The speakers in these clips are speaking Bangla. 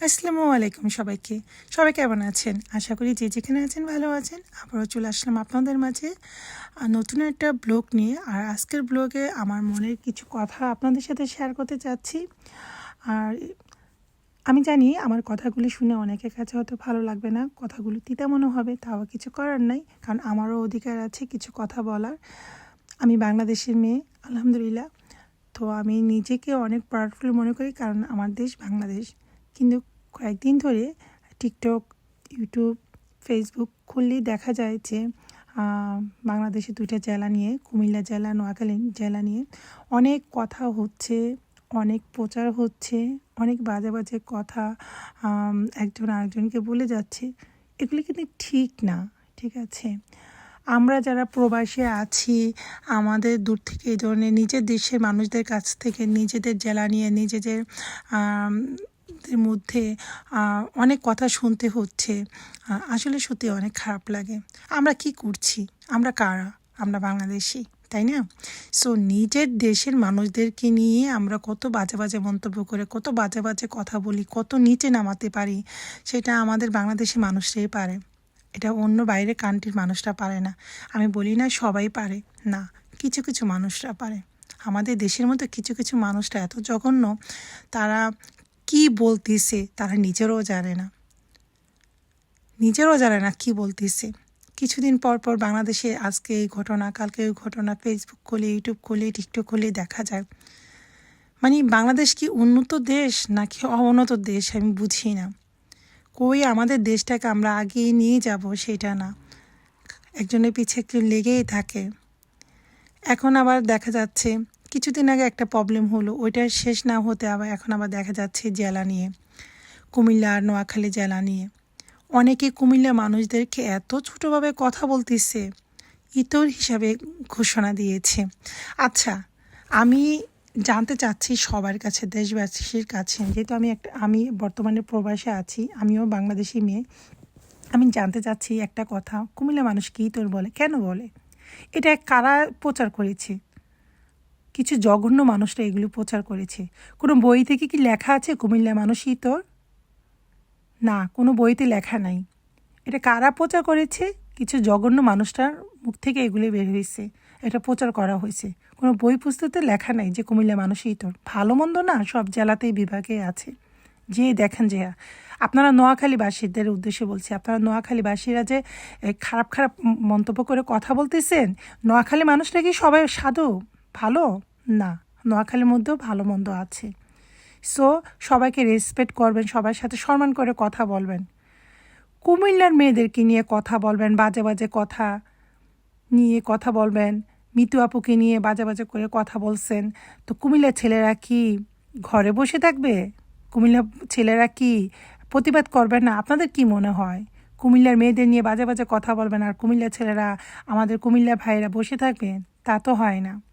আসসালামু আলাইকুম সবাইকে। সবাই কেমন আছেন? আশা করি যে যেখানে আছেন ভালো আছেন। আবারও চলে আসলাম আপনাদের মাঝে। নতুন একটা ব্লগ নিয়ে। আর আজকের ব্লগে আমার মনের কিছু কথা আপনাদের সাথে শেয়ার করতে চাচ্ছি। আর আমি জানি আমার কথাগুলি শুনে অনেকের কাছে হয়তো ভালো লাগবে না। কথাগুলো তিতা মনে হবে, তাও কিছু করার নাই। কারণ আমারও অধিকার আছে কিছু কথা বলার। আমি বাংলাদেশের মেয়ে, আলহামদুলিল্লাহ। তো আমি নিজেকে অনেক প্রাউডফুল মনে করি। কারণ আমার দেশ বাংলাদেশ। কিন্তু কয়েকদিন ধরে টিকটক, ইউটিউব, ফেসবুক খুললেই দেখা যায় যে বাংলাদেশে দুইটা জেলা নিয়ে, কুমিল্লা জেলা, নোয়াখালী জেলা নিয়ে অনেক কথা হচ্ছে, অনেক প্রচার হচ্ছে, অনেক বাজে বাজে কথা একজন আরেকজনকে বলে যাচ্ছে। এগুলি কিন্তু ঠিক না, ঠিক আছে? আমরা যারা প্রবাসে আছি, আমাদের দূর থেকে এই ধরনের নিজের দেশের মানুষদের কাছ থেকে, নিজেদের জেলা নিয়ে, নিজেদের আম, দের মধ্যে অনেক কথা শুনতে হচ্ছে। আসলে সত্যি অনেক খারাপ লাগে। আমরা কি করছি? আমরা কারা? আমরা বাংলাদেশি তাই না? সো নিজের দেশের মানুষদেরকে নিয়ে আমরা কত বাজে বাজে মন্তব্য করে কত বাজে বাজে কথা বলি কত নিচে নামাতে পারি সেটা আমাদের বাংলাদেশের মানুষরাই পারে। এটা অন্য বাইরে কান্ট্রির মানুষরা পারে না। আমি বলি না সবাই পারে না কিছু কিছু মানুষরা পারে। আমাদের দেশের মধ্যে কিছু কিছু মানুষরা এত জঘন্য তারা কি বলতেছে তারা নিজেরও জানে না। নিজেরও জানে না কি বলতেছে। কিছুদিন পর পর বাংলাদেশে আজকে এই ঘটনা, কালকে ওই ঘটনা ফেসবুক খুলে ইউটিউব খুলে টিকটক খুলে দেখা যায়। মানে বাংলাদেশ কি উন্নত দেশ নাকি অবনত দেশ আমি বুঝি না। কই আমাদের দেশটাকে আমরা আগিয়ে নিয়ে যাব সেটা না। একজনের পিছে একটু লেগেই থাকে। এখন আবার দেখা যাচ্ছে কিছুদিন আগে একটা প্রবলেম হলো ওইটা শেষ না হতে আবার এখন আবার দেখা যাচ্ছে জেলা নিয়ে, কুমিল্লা আর নোয়াখালী জেলা নিয়ে। অনেকে কুমিল্লা মানুষদেরকে এত ছোটোভাবে কথা বলতেছে, ইতর হিসাবে ঘোষণা দিয়েছে। আচ্ছা আমি জানতে চাচ্ছি সবার কাছে, দেশবাসীর কাছে, যেহেতু আমি একটা, আমি বর্তমানে প্রবাসে আছি, আমিও বাংলাদেশি মেয়ে, আমি জানতে চাচ্ছি একটা কথা, কুমিল্লা মানুষ কী তোর বলে, কেন বলে? এটা কারা প্রচার করেছে? কিছু জঘন্য মানুষরা এগুলো প্রচার করেছে। কোনো বই থেকে কি লেখা আছে, কুমিল্লা মানুষই তোর? না, কোনো বইতে লেখা নাই। এটা কারা প্রচার করেছে? কিছু জঘন্য মানুষটার মুখ থেকে এগুলি বের হয়েছে। এটা প্রচার করা হয়েছে। কোনো বই পুস্তকে লেখা নাই যে কুমিল্লা মানুষই তোর। ভালো মন্দ না, সব জেলাতেই বিভাগে আছে। যে দেখেন যে, আপনারা নোয়াখালীবাসীদের উদ্দেশ্যে বলছি, আপনারা নোয়াখালীবাসীরা যে খারাপ খারাপ মন্তব্য করে কথা বলতেছেন, নোয়াখালী মানুষরা কি সবাই সাধু? ভালো? না। নোয়াখালীর মধ্যেও ভালো মন্দ আছে। সো সবাইকে রেসপেক্ট করবেন, সবার সাথে সম্মান করে কথা বলবেন। কুমিল্লার মেয়েদেরকে নিয়ে কথা বলবেন, বাজে বাজে কথা নিয়ে কথা বলবেন। মিতু আপুকে নিয়ে বাজে বাজে করে কথা বলছেন। তো কুমিল্লার ছেলেরা কি ঘরে বসে থাকবে? কুমিল্লা ছেলেরা কি প্রতিবাদ করবে না? আপনাদের কি মনে হয়? কুমিল্লার মেয়েদের নিয়ে বাজে বাজে কথা বলবেন আর কুমিল্লার ছেলেরা আমাদের কুমিল্লা ভাইয়েরা বসে থাকবেন? তা তো হয় না।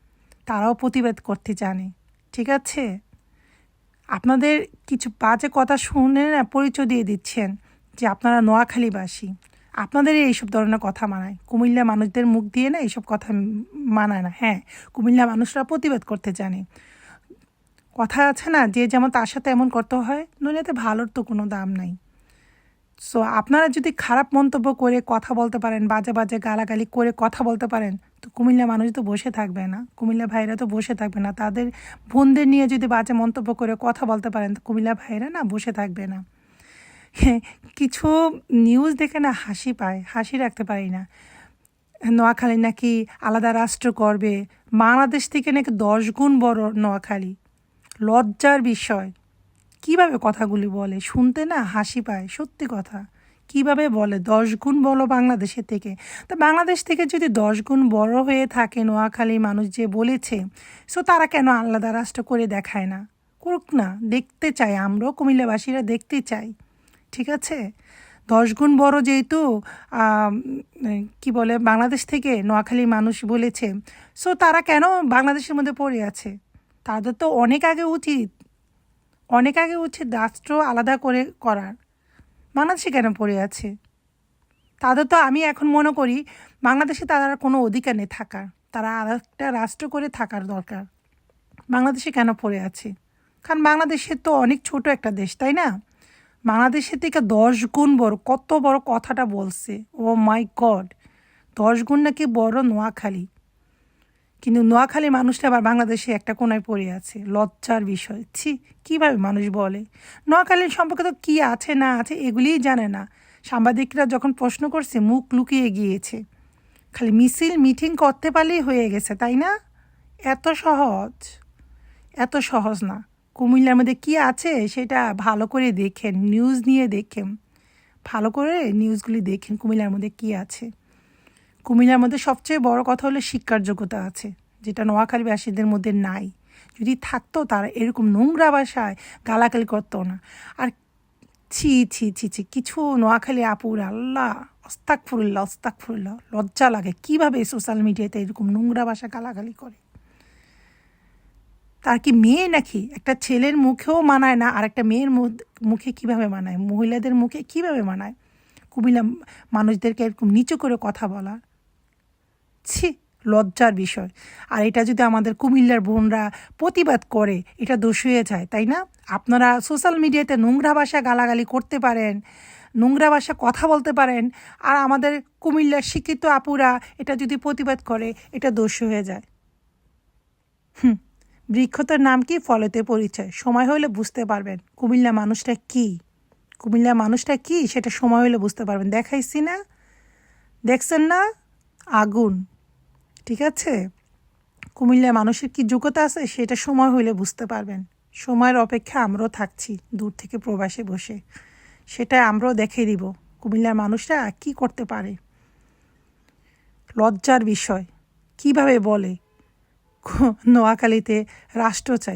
তারাও প্রতিবাদ করতে জানে, ঠিক আছে? আপনাদের কিছু বাজে কথা শুনে না পরিচয় দিয়ে দিচ্ছেন যে আপনারা নোয়াখালীবাসী। আপনাদের এইসব ধরনের কথা মানায়। কুমিল্লা মানুষদের মুখ দিয়ে না এইসব কথা মানায় না। হ্যাঁ কুমিল্লা মানুষরা প্রতিবাদ করতে জানে। কথা আছে না, যে যেমন তার সাথে এমন করতে হয় দুনিয়াতে ভালোর তো কোনো দাম নাই। সো আপনারা যদি খারাপ মন্তব্য করে কথা বলতে পারেন বাজে বাজে গালাগালি করে কথা বলতে পারেন তো কুমিল্লা মানুষ তো বসে থাকবে না। কুমিল্লা ভাইরা তো বসে থাকবে না। তাদের বোনদের নিয়ে যদি বাজে মন্তব্য করে কথা বলতে পারেন তো কুমিল্লা ভাইরা না বসে থাকবে না। হ্যাঁ, কিছু নিউজ দেখে না হাসি পায় হাসি রাখতে পারি না। নোয়াখালী নাকি আলাদা রাষ্ট্র করবে বাংলাদেশ থেকে নাকি দশ গুণ বড় নোয়াখালী। লজ্জার বিষয়। কীভাবে কথাগুলি বলে? শুনতে না হাসি পায়। সত্যি কথা। কীভাবে বলে? দশ গুণ বলো বাংলাদেশের থেকে। তা বাংলাদেশ থেকে যদি দশ গুণ বড় হয়ে থাকে নোয়াখালী মানুষ যে বলেছে সো তারা কেন আলাদা রাষ্ট্র করে দেখায় না? করুক না। দেখতে চাই আমরাও কুমিল্লাবাসীরা দেখতে চাই। ঠিক আছে? দশ গুণ বড় যেহেতু কি বলে, বাংলাদেশ থেকে নোয়াখালী মানুষ বলেছে সো তারা কেন বাংলাদেশের মধ্যে পড়ে আছে? তাদের তো অনেক আগে উচিত। অনেক আগে উচিত রাষ্ট্র আলাদা করে করার। বাংলাদেশে কেন পড়ে আছে? তাদের তো আমি এখন মনে করি, বাংলাদেশে আর কোনো অধিকার নেই থাকার। তারা আর একটা রাষ্ট্র করে থাকার দরকার। বাংলাদেশে কেন পড়ে আছে? কারণ বাংলাদেশে তো অনেক ছোট একটা দেশ, তাই না? বাংলাদেশের থেকে দশ গুণ বড়, কত বড় কথাটা বলছে। ও মাই গড দশ গুণ নাকি বড় নোয়াখালী। কিন্তু নোয়াখালী মানুষটা আবার বাংলাদেশে একটা কোনায় পড়ে আছে। লজ্জার বিষয়। ছি, কীভাবে মানুষ বলে? নোয়াখালীর সম্পর্কে তো কী আছে, না আছে, এগুলিই জানে না। সাংবাদিকরা যখন প্রশ্ন করছে, মুখ লুকিয়ে গিয়েছে। খালি মিছিল, মিটিং করতে পারলেই হয়ে গেছে, তাই না? এত সহজ। এত সহজ না। কুমিল্লার মধ্যে কী আছে সেটা ভালো করে দেখেন নিউজ নিয়ে দেখেন। ভালো করে নিউজগুলি দেখেন, কুমিল্লার মধ্যে কী আছে। কুমিল্লার মধ্যে সবচেয়ে বড় কথা হলো শিক্ষার যোগ্যতা আছে, যেটা নোয়াখালীবাসীদের মধ্যে নাই। যদি থাকতো তারা এরকম নোংরা ভাষায় গালাগালি করতো না। আর ছি ছি ছি ছি, কিছু নোয়াখালী আপুর আল্লাহ অস্তাক ফুরুল্লাহ অস্তাক ফুরুল্লাহ লজ্জা লাগে কীভাবে সোশ্যাল মিডিয়াতে এরকম নোংরা ভাষা গালাগালি করে। তার কি মেয়ে নাকি? একটা ছেলের মুখেও মানায় না, আর একটা মেয়ের মুখে কীভাবে মানায়? মহিলাদের মুখে কীভাবে মানায়? কুমিল্লা মানুষদেরকে এরকম নিচু করে কথা বলা। ছি, লজ্জার বিষয়। আর এটা যদি আমাদের কুমিল্লার বোনরা প্রতিবাদ করে, এটা দোষ হয়ে যায়, তাই না? আপনারা সোশ্যাল মিডিয়াতে নোংরা ভাষা গালাগালি করতে পারেন, নোংরা ভাষা কথা বলতে পারেন, আর আমাদের কুমিল্লার শিক্ষিত আপুরা এটা যদি প্রতিবাদ করে, এটা দোষ হয়ে যায়। হুম, বৃক্ষতার নাম কি? ফলেতে পরিচয়। সময় হলে বুঝতে পারবেন। কুমিল্লা মানুষটা কি? কুমিল্লা মানুষটা কি? সেটা সময় হলে বুঝতে পারবেন। দেখাইছি না? দেখছেন না? আগুন। ঠিক আছে? কুমিল্লার মানুষের কি যোগ্যতা আছে সেটা সময় হইলে বুঝতে পারবেন। সময়ের অপেক্ষা আমরাও থাকছি দূর থেকে প্রবাসে বসে। সেটা আমরাও দেখে দিব কুমিল্লার মানুষরা কি করতে পারে। লজ্জার বিষয়, কীভাবে বলে? নোয়াখালীতে রাষ্ট্র চাই।